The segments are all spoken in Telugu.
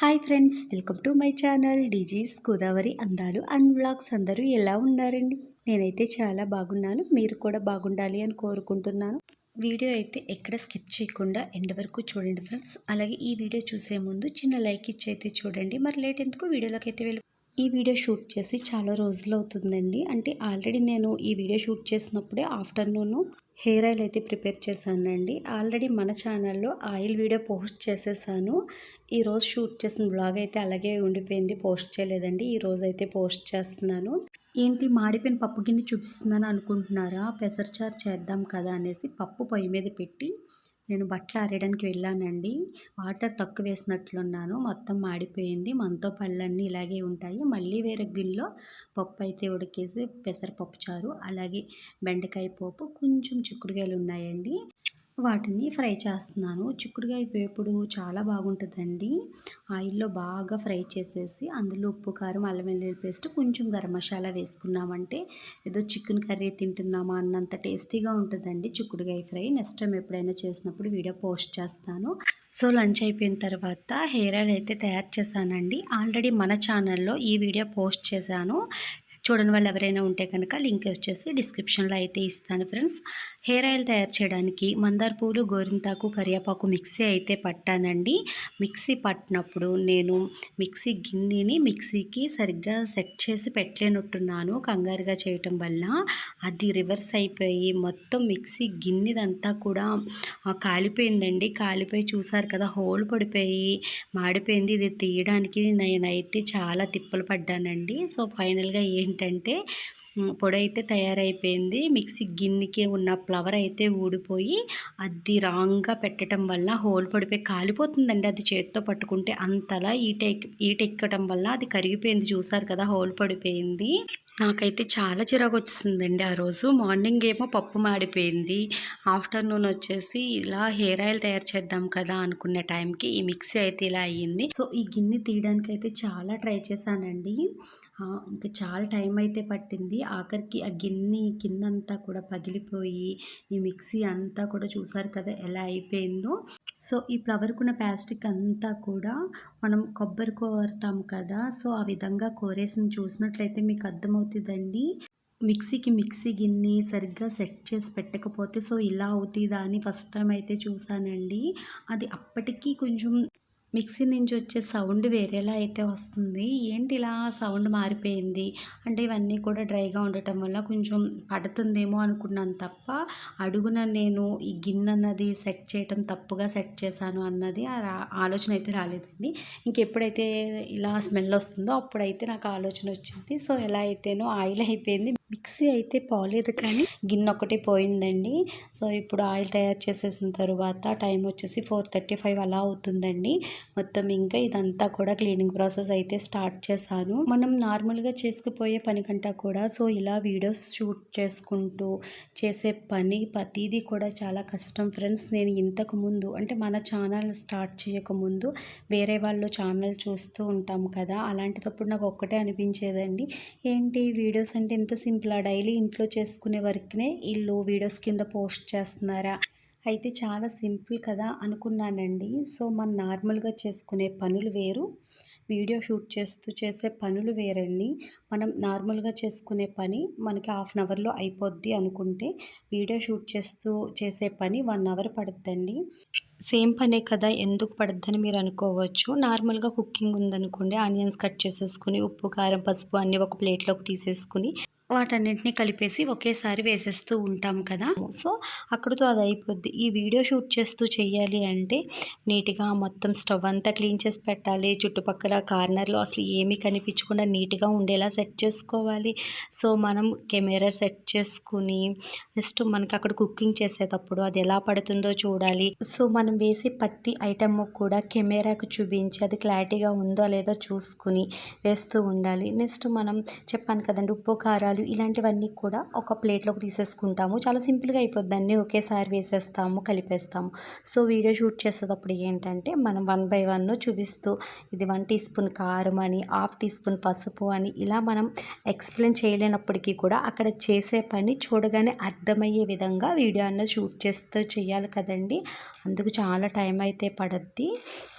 Hi friends welcome to my channel DG's Godavari అందాలు అండ్ వ్లాగ్స్. అందరూ ఎలా ఉన్నారండి? నేనైతే చాలా బాగున్నాను. మీరు కూడా బాగుండాలి అని కోరుకుంటున్నాను. వీడియో అయితే ఎక్కడ స్కిప్ చేయకుండా ఎండ్ వరకు చూడండి ఫ్రెండ్స్. అలాగే ఈ వీడియో చూసే ముందు చిన్న లైక్ ఇచ్చి అయితే చూడండి. మరి లేట్ ఎందుకు? వీడియోలోకి అయితే వెళ్ళి ఈ వీడియో షూట్ చేసి చాలా రోజులు అవుతుందండి. అంటే ఆల్రెడీ నేను ఈ వీడియో షూట్ చేసినప్పుడే ఆఫ్టర్నూన్ హెయిర్ ఆయిల్ అయితే ప్రిపేర్ చేశానండి. ఆల్రెడీ మన ఛానల్లో ఆయిల్ వీడియో పోస్ట్ చేసేసాను. ఈరోజు షూట్ చేసిన బ్లాగ్ అయితే అలాగే ఉండిపోయింది. పోస్ట్ చేయలేదండి. ఈ రోజు అయితే పోస్ట్ చేస్తున్నాను. ఏంటి మాడిపోయిన పప్పు గిన్నె చూపిస్తున్నాను అనుకుంటున్నారా? పెసరచారు చేద్దాం కదా అనేసి పప్పు పొయ్యి మీద పెట్టి నేను బట్టలు ఆరేయడానికి వెళ్ళానండి. వాటర్ తక్కువ వేసినట్లున్నాను. మొత్తం మాడిపోయింది. మనతో పళ్ళన్నీ ఇలాగే ఉంటాయి. మళ్ళీ వేరే గిన్నెలో పప్పు అయితే ఉడికేసి పెసరపప్పు చారు అలాగే బెండకాయ పోపు కొంచెం చిక్కుడుకాయలు ఉన్నాయండి. వాటిని ఫ్రై చేస్తున్నాను. చిక్కుడుకాయ వేపుడు చాలా బాగుంటుందండి. ఆయిల్లో బాగా ఫ్రై చేసేసి అందులో ఉప్పు కారం అల్లం వెల్లుల్లి పేస్ట్ కొంచెం గరం మసాలా వేసుకున్నామంటే ఏదో చికెన్ కర్రీ తింటున్నామా అన్నంత టేస్టీగా ఉంటుందండి చిక్కుడుకాయ ఫ్రై. నెక్స్ట్ టైం ఎప్పుడైనా చేసినప్పుడు వీడియో పోస్ట్ చేస్తాను. సో లంచ్ అయిపోయిన తర్వాత హెయిర్ ఆయిల్ అయితే తయారు చేశానండి. ఆల్రెడీ మన ఛానల్లో ఈ వీడియో పోస్ట్ చేశాను. చూడని వాళ్ళు ఎవరైనా ఉంటే కనుక లింక్ వచ్చేసి డిస్క్రిప్షన్లో అయితే ఇస్తాను ఫ్రెండ్స్. హెయిర్ ఆయిల్ తయారు చేయడానికి మందార పూలు గోరింతాకు కరివేపాకు మిక్సీ అయితే పట్టానండి. మిక్సీ పట్టినప్పుడు నేను మిక్సీ గిన్నెని మిక్సీకి సరిగ్గా సెట్ చేసి పెట్టలేనట్టున్నాను కంగారుగా చేయటం వల్ల. అది రివర్స్ అయిపోయి మొత్తం మిక్సీ గిన్నెదంతా కూడా కాలిపోయిందండి. కాలిపోయి చూసారు కదా హోల్ పడిపోయి మాడిపోయింది. ఇది తీయడానికి నేనైతే చాలా తిప్పలు పడ్డానండి. సో ఫైనల్గా ఏంటి ఏంటంటే పొడి అయితే తయారైపోయింది. మిక్సీ గిన్నెకి ఉన్న ఫ్లవర్ అయితే ఊడిపోయి అది రాంగ్గా పెట్టడం వల్ల హోల్ పడిపోయి కాలిపోతుందండి. అది చేతితో పట్టుకుంటే అంతలా ఈట ఈట వల్ల అది కరిగిపోయింది. చూసారు కదా హోల్ పడిపోయింది. నాకైతే చాలా చిరాకు వచ్చిందండి ఆ రోజు. మార్నింగ్ ఏమో పప్పు మాడిపోయింది. ఆఫ్టర్నూన్ వచ్చేసి ఇలా హెయిర్ ఆయిల్ తయారు చేద్దాం కదా అనుకునే టైంకి ఈ మిక్సీ అయితే ఇలా అయ్యింది. సో ఈ గిన్నె తీయడానికి అయితే చాలా ట్రై చేశానండి. ఇంకా చాలా టైం అయితే పట్టింది. ఆఖరికి ఆ గిన్నె కిందంతా కూడా పగిలిపోయి ఈ మిక్సీ అంతా కూడా చూసారు కదా ఎలా అయిపోయిందో. సో ఈ ఫ్లవర్కున్న ప్లాస్టిక్ అంతా కూడా మనం కొబ్బరి కోరుతాం కదా సో ఆ విధంగా కోరేసిన చూసినట్లయితే మీకు అర్థమవుతుందండి. మిక్సీకి మిక్సీ గిన్నె సరిగ్గా సెట్ చేసి పెట్టకపోతే సో ఇలా అవుతుందా అని ఫస్ట్ టైం అయితే చూసానండి. అది అప్పటికీ కొంచెం మిక్సీ నుంచి వచ్చే సౌండ్ వేరేలా అయితే వస్తుంది. ఏంటి ఇలా సౌండ్ మారిపోయింది? అంటే ఇవన్నీ కూడా డ్రైగా ఉండటం వల్ల కొంచెం పడుతుందేమో అనుకున్నాను తప్ప అడుగున నేను ఈ గిన్నె అన్నది సెట్ చేయటం తప్పుగా సెట్ చేశాను అన్నది ఆలోచన అయితే రాలేదండి. ఇంకెప్పుడైతే ఇలా స్మెల్ వస్తుందో అప్పుడైతే నాకు ఆలోచన వచ్చింది. సో ఎలా అయితేనో ఆయిల్ అయిపోయింది. మిక్సీ అయితే పోలేదు కానీ గిన్నె ఒకటి పోయిందండి. సో ఇప్పుడు ఆయిల్ తయారు చేసేసిన తర్వాత టైం వచ్చేసి ఫోర్ థర్టీ ఫైవ్ అలా అవుతుందండి. మొత్తం ఇంకా ఇదంతా కూడా క్లీనింగ్ ప్రాసెస్ అయితే స్టార్ట్ చేశాను. మనం నార్మల్గా చేసుకుపోయే పని కంటా కూడా సో ఇలా వీడియోస్ షూట్ చేసుకుంటూ చేసే పని ప్రతిదీ కూడా చాలా కష్టం. ఫ్రెండ్స్ నేను ఇంతకు ముందు అంటే మన ఛానల్ స్టార్ట్ చేయకముందు వేరే వాళ్ళు ఛానల్ చూస్తూ ఉంటాం కదా అలాంటిదప్పుడు నాకు ఒక్కటే అనిపించేదండి. ఏంటి వీడియోస్ అంటే ఇంత సింపుల్ సింపుల్ డైలీ ఇంట్లో చేసుకునే వర్క్నే ఇల్లు వీడియోస్ కింద పోస్ట్ చేస్తున్నారా? అయితే చాలా సింపుల్ కదా అనుకున్నానండి. సో మనం నార్మల్గా చేసుకునే పనులు వేరు. వీడియో షూట్ చేస్తూ చేసే పనులు వేరండి. మనం నార్మల్గా చేసుకునే పని మనకి హాఫ్ అన్ అవర్లో అయిపోద్ది అనుకుంటే వీడియో షూట్ చేస్తూ చేసే పని వన్ అవర్ పడుద్దండి. సేమ్ పనే కదా ఎందుకు పడుద్దని మీరు అనుకోవచ్చు. నార్మల్గా కుకింగ్ ఉందనుకోండి ఆనియన్స్ కట్ చేసేసుకుని ఉప్పు కారం పసుపు అన్నీ ఒక ప్లేట్లోకి తీసేసుకుని వాటన్నింటినీ కలిపేసి ఒకేసారి వేసేస్తూ ఉంటాం కదా. సో అక్కడితో అది అయిపోద్ది ఈ వీడియో షూట్ చేస్తూ చేయాలి అంటే నీట్గా మొత్తం స్టవ్ అంతా క్లీన్ చేసి పెట్టాలి. చుట్టుపక్కల కార్నర్లో అసలు ఏమీ కనిపించకుండా నీట్గా ఉండేలా సెట్ చేసుకోవాలి. సో మనం కెమెరా సెట్ చేసుకుని నెక్స్ట్ మనకి అక్కడ కుకింగ్ చేసేటప్పుడు అది ఎలా పడుతుందో చూడాలి. సో మనం వేసే పత్తి ఐటమ్ కూడా కెమెరాకు చూపించి అది క్లారిటీగా ఉందో లేదో చూసుకుని వేస్తూ ఉండాలి. నెక్స్ట్ మనం చెప్పాను కదండి ఉప్పు కారాలు ఆవాలు ఇలాంటివన్నీ కూడా ఒక ప్లేట్లోకి తీసేసుకుంటాము. చాలా సింపుల్గా అయిపోద్ది. ఒకేసారి వేసేస్తాము కలిపేస్తాము. సో వీడియో షూట్ చేసేటప్పుడు ఏంటంటే మనం వన్ బై వన్ చూపిస్తూ ఇది వన్ టీ స్పూన్ కారం అని హాఫ్ టీ స్పూన్ పసుపు అని ఇలా మనం ఎక్స్ప్లెయిన్ చేయలేనప్పటికీ కూడా అక్కడ చేసే పని చూడగానే అర్థమయ్యే విధంగా వీడియో అన్నది షూట్ చేస్తూ చేయాలి కదండి. అందుకు చాలా టైం అయితే పడద్ది.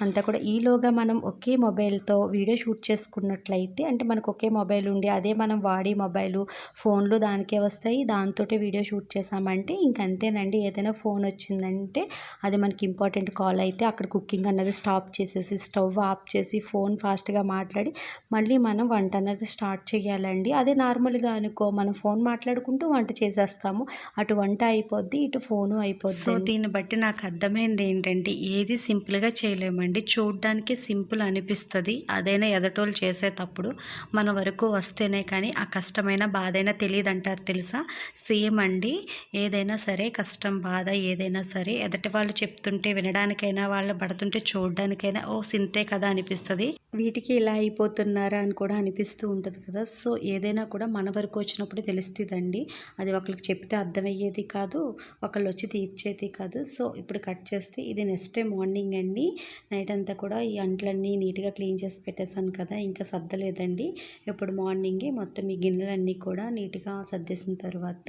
అంతా కూడా ఈలోగా మనం ఒకే మొబైల్తో వీడియో షూట్ చేసుకున్నట్లయితే అంటే మనకు ఒకే మొబైల్ ఉండి అదే మనం వాడే మొబైల్ ఫోన్లు దానికే వస్తాయి. దాంతో వీడియో షూట్ చేసామంటే ఇంకంతేనండి. ఏదైనా ఫోన్ వచ్చిందంటే అది మనకి ఇంపార్టెంట్ కాల్ అయితే అక్కడ కుకింగ్ అన్నది స్టాప్ చేసేసి స్టవ్ ఆఫ్ చేసి ఫోన్ ఫాస్ట్గా మాట్లాడి మళ్ళీ మనం వంట అన్నది స్టార్ట్ చేయాలండి. అదే నార్మల్గా అనుకో మనం ఫోన్ మాట్లాడుకుంటూ వంట చేసేస్తాము. అటు వంట అయిపోద్ది ఇటు ఫోను అయిపోద్ది సో దీన్ని బట్టి నాకు అర్థమైంది ఏంటంటే ఏది సింపుల్గా చేయలేమండి. చూడ్డానికి సింపుల్ అనిపిస్తుంది. అదైనా ఎదటోళ్ళు చేసేటప్పుడు మన వరకు వస్తేనే కానీ ఆ కష్టమైన బాధైనా అయినా తెలియదు అంటారు తెలుసా? సేమ్ అండి. ఏదైనా సరే కష్టం బాధ ఏదైనా సరే ఎదటి వాళ్ళు చెప్తుంటే వినడానికైనా వాళ్ళు పడుతుంటే చూడడానికైనా ఓ సింతే కదా అనిపిస్తుంది. వీటికి ఇలా అయిపోతున్నారా అని కూడా అనిపిస్తూ ఉంటుంది కదా. సో ఏదైనా కూడా మన వరకు వచ్చినప్పుడు తెలుస్తుందండి. అది ఒకరికి చెప్తే అర్థమయ్యేది కాదు ఒకళ్ళు వచ్చి తీర్చేది కాదు. సో ఇప్పుడు కట్ చేస్తే ఇది నెక్స్ట్ డే మార్నింగ్ అండి. నైట్ అంతా కూడా ఈ అంట్లన్నీ నీట్గా క్లీన్ చేసి పెట్టేశాను కదా ఇంకా సర్దలేదండి. ఇప్పుడు మార్నింగే మొత్తం ఈ గిన్నెలన్నీ కూడా కూడా నీట్గా సర్దేసిన తర్వాత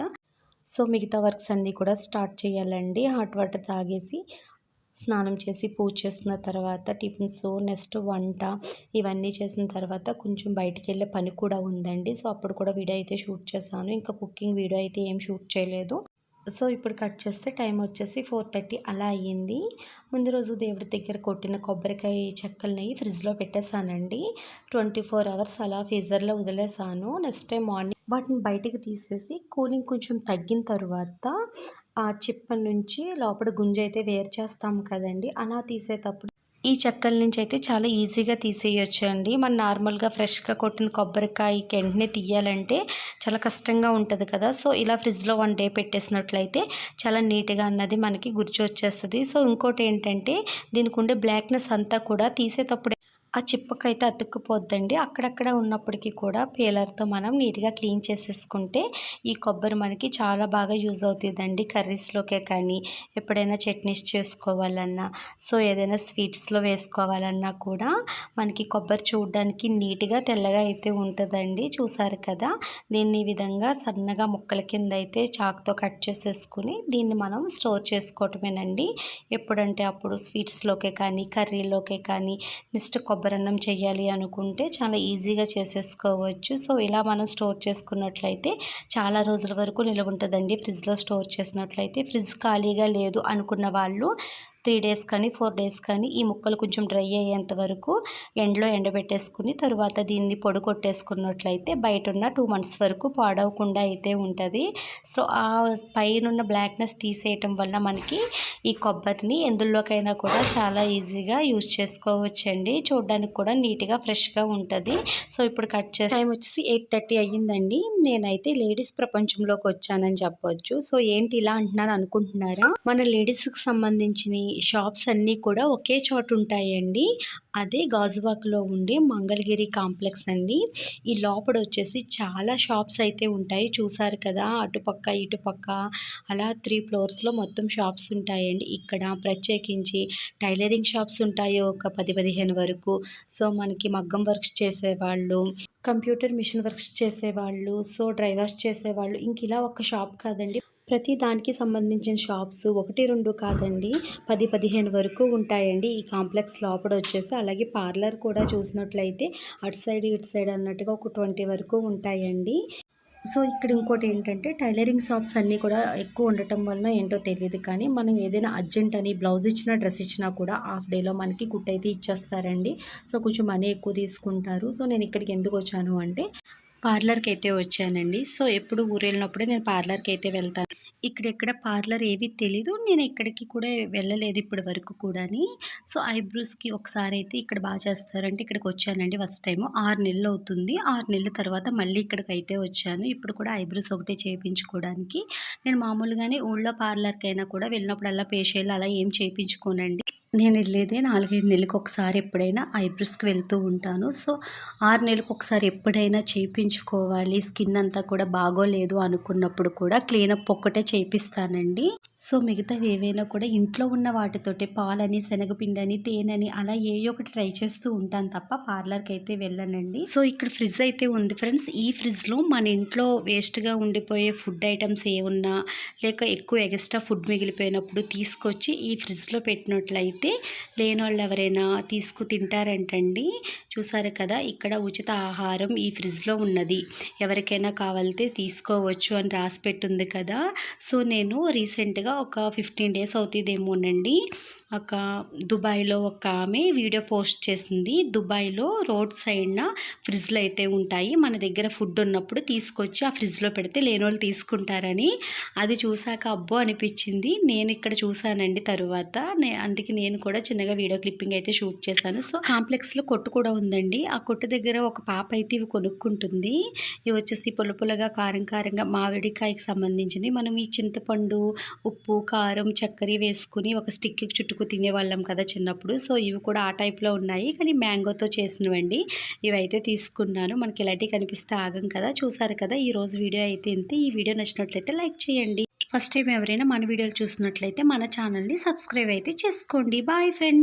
సో మిగతా వర్క్స్ అన్నీ కూడా స్టార్ట్ చేయాలండి. హాట్ వాటర్ తాగేసి స్నానం చేసి పూజ చేస్తున్న తర్వాత టిఫిన్స్ నెక్స్ట్ వంట ఇవన్నీ చేసిన తర్వాత కొంచెం బయటికి వెళ్ళే పని కూడా ఉందండి. సో అప్పుడు కూడా వీడియో అయితే షూట్ చేశాను. ఇంకా కుకింగ్ వీడియో అయితే ఏం షూట్ చేయలేదు. సో ఇప్పుడు కట్ చేస్తే టైం వచ్చేసి ఫోర్ థర్టీ అలా అయ్యింది. ముందు రోజు దేవుడి దగ్గర కొట్టిన కొబ్బరికాయ చెక్కలు నెయ్యి ఫ్రిడ్జ్లో పెట్టేశానండి. ట్వంటీ ఫోర్ అవర్స్ అలా ఫ్రీజర్లో వదిలేసాను నెక్స్ట్ టైం మార్నింగ్ వాటిని బయటికి తీసేసి కూలింగ్ కొంచెం తగ్గిన తర్వాత ఆ చిప్ప నుంచి లోపల గుంజ అయితే వేరు చేస్తాం కదండి. అలా తీసేటప్పుడు ఈ చెక్కల నుంచి అయితే చాలా ఈజీగా తీసేయచ్చు అండి మన నార్మల్గా ఫ్రెష్గా కొట్టిన కొబ్బరికాయకి వెంటనే తీయాలంటే చాలా కష్టంగా ఉంటుంది కదా. సో ఇలా ఫ్రిడ్జ్లో వన్ డే పెట్టేసినట్లయితే చాలా నీట్గా అన్నది మనకి గుర్చి వచ్చేస్తుంది సో ఇంకోటి ఏంటంటే దీనికి ఉండే బ్లాక్నెస్ అంతా కూడా తీసేటప్పుడు ఆ చిప్పకైతే అతుక్కుపోద్దండి. అక్కడక్కడ ఉన్నప్పటికీ కూడా పేలర్తో మనం నీట్గా క్లీన్ చేసేసుకుంటే ఈ కొబ్బరి మనకి చాలా బాగా యూజ్ అవుతుందండి. కర్రీస్లోకే కానీ ఎప్పుడైనా చట్నీస్ చేసుకోవాలన్నా సో ఏదైనా స్వీట్స్లో వేసుకోవాలన్నా కూడా మనకి కొబ్బరి చూడడానికి నీట్గా తెల్లగా అయితే ఉంటుందండి. చూసారు కదా? దీన్ని ఈ విధంగా సన్నగా ముక్కల కింద అయితే చాక్తో కట్ చేసేసుకుని దీన్ని మనం స్టోర్ చేసుకోవటమేనండి. ఎప్పుడంటే అప్పుడు స్వీట్స్లోకే కానీ కర్రీలోకే కానీ నెక్స్ట్ కొబ్బరి కొబ్బరన్నం చేయాలి అనుకుంటే చాలా ఈజీగా చేసేసుకోవచ్చు. సో ఇలా మనం స్టోర్ చేసుకున్నట్లయితే చాలా రోజుల వరకు నిలవ ఉంటుందండి ఫ్రిడ్జ్లో స్టోర్ చేసినట్లయితే. ఫ్రిడ్జ్ ఖాళీగా లేదు అనుకున్న వాళ్ళు త్రీ డేస్ కానీ ఫోర్ డేస్ కానీ ఈ ముక్కలు కొంచెం డ్రై అయ్యేంత వరకు ఎండలో ఎండబెట్టేసుకుని తరువాత దీన్ని పొడి కొట్టేసుకున్నట్లయితే బయట ఉన్న టూ మంత్స్ వరకు పాడవకుండా అయితే ఉంటుంది. సో ఆ పైన బ్లాక్నెస్ తీసేయటం వల్ల మనకి ఈ కొబ్బరిని ఎందులోకైనా కూడా చాలా ఈజీగా యూజ్ చేసుకోవచ్చండి. చూడడానికి కూడా నీట్గా ఫ్రెష్గా ఉంటుంది. సో ఇప్పుడు కట్ చేసి టైం వచ్చేసి ఎయిట్ థర్టీ అయ్యిందండి. నేనైతే లేడీస్ ప్రపంచంలోకి వచ్చానని చెప్పవచ్చు సో ఏంటి ఇలా అంటున్నాను అనుకుంటున్నారా? మన లేడీస్కి సంబంధించిన షాప్స్ అన్నీ కూడా ఒకే చోట ఉంటాయండి. అదే గాజువాక్లో ఉండే మంగళగిరి కాంప్లెక్స్ అండి. ఈ లోపల వచ్చేసి చాలా షాప్స్ అయితే ఉంటాయి. చూసారు కదా అటుపక్క ఇటుపక్క అలా త్రీ ఫ్లోర్స్లో మొత్తం షాప్స్ ఉంటాయండి. ఇక్కడ ప్రత్యేకించి టైలరింగ్ షాప్స్ ఉంటాయి ఒక పది పదిహేను వరకు. సో మనకి మగ్గం వర్క్స్ చేసేవాళ్ళు కంప్యూటర్ మిషన్ వర్క్స్ చేసేవాళ్ళు సో డ్రైవర్స్ చేసేవాళ్ళు. ఇంక ఇలా ఒక షాప్ కాదండి. ప్రతి దానికి సంబంధించిన షాప్స్ ఒకటి రెండు కాదండి. పది పదిహేను వరకు ఉంటాయండి. ఈ కాంప్లెక్స్ లోపల వచ్చేసి అలాగే పార్లర్ కూడా చూసినట్లయితే అటు సైడ్ ఇటు సైడ్ అన్నట్టుగా ఒక ట్వంటీ వరకు ఉంటాయండి. సో ఇక్కడ ఇంకోటి ఏంటంటే టైలరింగ్ షాప్స్ అన్నీ కూడా ఎక్కువ ఉండటం వలన ఏంటో తెలియదు కానీ మనం ఏదైనా అర్జెంట్ అని బ్లౌజ్ ఇచ్చినా డ్రెస్ ఇచ్చినా కూడా హాఫ్ డేలో మనకి కుట్ అయితే ఇచ్చేస్తారండి. సో కొంచెం మనీ ఎక్కువ తీసుకుంటారు. సో నేను ఇక్కడికి ఎందుకు వచ్చాను అంటే పార్లర్కి అయితే వచ్చానండి. సో ఎప్పుడు ఊరు వెళ్ళినప్పుడే నేను పార్లర్కి అయితే వెళ్తాను. ఇక్కడెక్కడ పార్లర్ ఏవి తెలీదు. నేను ఎక్కడికి కూడా వెళ్ళలేదు ఇప్పటి వరకు కూడాని. సో ఐబ్రోస్కి ఒకసారి అయితే ఇక్కడ బాగా చేస్తారంటే ఇక్కడికి వచ్చానండి ఫస్ట్ టైం ఆరు నెలలు అవుతుంది. ఆరు నెలల తర్వాత మళ్ళీ ఇక్కడికి అయితే వచ్చాను. ఇప్పుడు కూడా ఐబ్రోస్ ఒకటే చేయించుకోవడానికి నేను మామూలుగానే ఊళ్ళో పార్లర్కైనా అయినా కూడా వెళ్ళినప్పుడల్లా ఫేషియల్ అలా ఏం చేయించుకోనండి నేను వెళ్ళేదే నాలుగైదు నెలలకు ఒకసారి ఎప్పుడైనా ఐబ్రోస్కి వెళ్తూ ఉంటాను. సో ఆరు నెలలకు ఒకసారి ఎప్పుడైనా చేయించుకోవాలి స్కిన్ అంతా కూడా బాగోలేదు అనుకున్నప్పుడు కూడా క్లీనప్ ఒక్కటే చేపిస్తానండి. సో మిగతావి ఏవైనా కూడా ఇంట్లో ఉన్న వాటితోటే పాలని శనగపిండని తేనెని అలా ఏ ఒకటి ట్రై చేస్తూ ఉంటాను తప్ప పార్లర్కి అయితే వెళ్ళనండి. సో ఇక్కడ ఫ్రిడ్జ్ అయితే ఉంది ఫ్రెండ్స్. ఈ ఫ్రిడ్జ్లో మన ఇంట్లో వేస్ట్గా ఉండిపోయే ఫుడ్ ఐటమ్స్ ఏమున్నా లేక ఎక్కువ ఎక్స్ట్రా ఫుడ్ మిగిలిపోయినప్పుడు తీసుకొచ్చి ఈ ఫ్రిడ్జ్లో పెట్టినట్లయితే లేని వాళ్ళు ఎవరైనా తీసుకు తింటారంటండి. చూసారు కదా ఇక్కడ ఉచిత ఆహారం ఈ ఫ్రిడ్జ్లో ఉన్నది. ఎవరికైనా కావాలితే తీసుకోవచ్చు అని రాసి పెట్టుంది కదా. సో నేను రీసెంట్గా ఒక ఫిఫ్టీన్ డేస్ అవుతుందేమోనండి. ఒక దుబాయ్లో ఒక ఆమె వీడియో పోస్ట్ చేసింది. దుబాయ్లో రోడ్ సైడ్న ఫ్రిడ్జ్లు అయితే ఉంటాయి. మన దగ్గర ఫుడ్ ఉన్నప్పుడు తీసుకొచ్చి ఆ ఫ్రిడ్జ్లో పెడితే లేని వాళ్ళు తీసుకుంటారని. అది చూసాక అబ్బో అనిపించింది. నేను ఇక్కడ చూసానండి తర్వాత. నే అందుకే నేను కూడా చిన్నగా వీడియో క్లిప్పింగ్ అయితే షూట్ చేశాను. సో కాంప్లెక్స్లో కొట్టు కూడా ఉందండి. ఆ కొట్టు దగ్గర ఒక పాప అయితే ఇవి కొనుక్కుంటుంది. ఇవి వచ్చేసి పులపులగా కారం కారంగా మామిడికాయకి సంబంధించింది మనం ఈ చింతపండు ఉప్పు కారం చక్కెర వేసుకుని ఒక స్టిక్కి చుట్టుకు తినేవాళ్ళం కదా చిన్నప్పుడు. సో ఇవి కూడా ఆ టైప్లో ఉన్నాయి. కానీ మ్యాంగోతో చేసినవండి. ఇవైతే తీసుకున్నాను. మనకి ఇలాంటివి కనిపిస్తే ఆగం కదా. చూసారు కదా ఈ రోజు వీడియో అయితే ఇంతే. ఈ వీడియో నచ్చినట్లయితే లైక్ చేయండి. ఫస్ట్ టైం ఎవరైనా మన వీడియోలు చూసినట్లయితే మన ఛానల్ని సబ్స్క్రైబ్ అయితే చేసుకోండి. Bye friends!